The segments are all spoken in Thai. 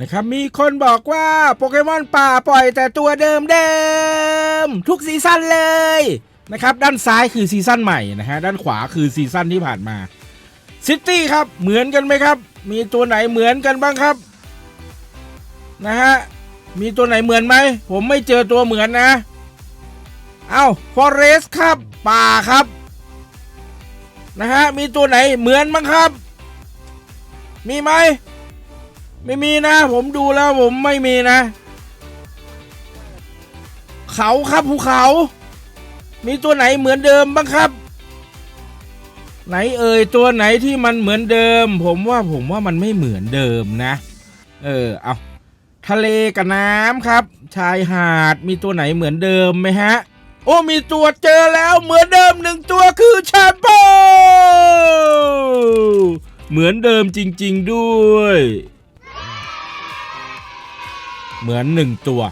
นะครับมีคนบอกว่าโปเกมอนป่าปล่อยแต่ตัวเดิมเดิมทุกซีซั่นเลยนะครับด้านซ้ายคือซีซั่นใหม่นะฮะด้านขวาคือซีซั่นที่ผ่านมาซิตี้ครับเหมือนกันไหมครับ มีตัวไหนเหมือนกันบ้างครับนะฮะมีตัวไหนเหมือนไหมผมไม่เจอตัวเหมือนนะ เอ้าฟอเรสครับป่าครับนะฮะมีตัวไหนเหมือนบ้างครับ มีไหม ไม่มีนะ ผมดูแล้วผมไม่มีนะ เขาครับภูเขา มีตัวไหนเหมือนเดิมบ้างครับ ไหนเอ่ยตัวไหนที่มันเหมือนเดิม ผมว่าผมว่ามันไม่เหมือนเดิมนะ เออเอาทะเลกับน้ำครับ ชายหาดมีตัวไหนเหมือนเดิมไหมฮะ โอ้มีตัวเจอแล้วเหมือนเดิมหนึ่งตัวคือแชมโปเหมือนเดิมจริง ๆ ด้วย เหมือนหนึ่งตัว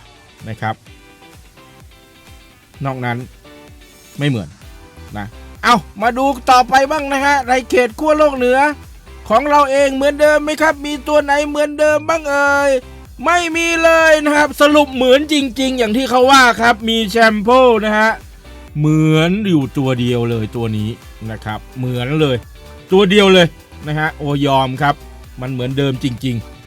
นะครับ นอกนั้นไม่เหมือนนะ เอามาดูต่อไปบ้างนะฮะในเขตขั้วโลกเหนือ ของเราเองเหมือนเดิมไหมครับ มีตัวไหนเหมือนเดิมบ้างเอ่ยไม่มีเลยนะครับ สรุปเหมือนจริง ๆ อย่างที่เขาว่าครับมีแชมโปนะฮะเหมือนอยู่ตัวเดียวเลยตัวนี้นะครับ เหมือนเลย ตัวเดียวเลยนะฮะโอยอมครับ มันเหมือนเดิมจริง ๆ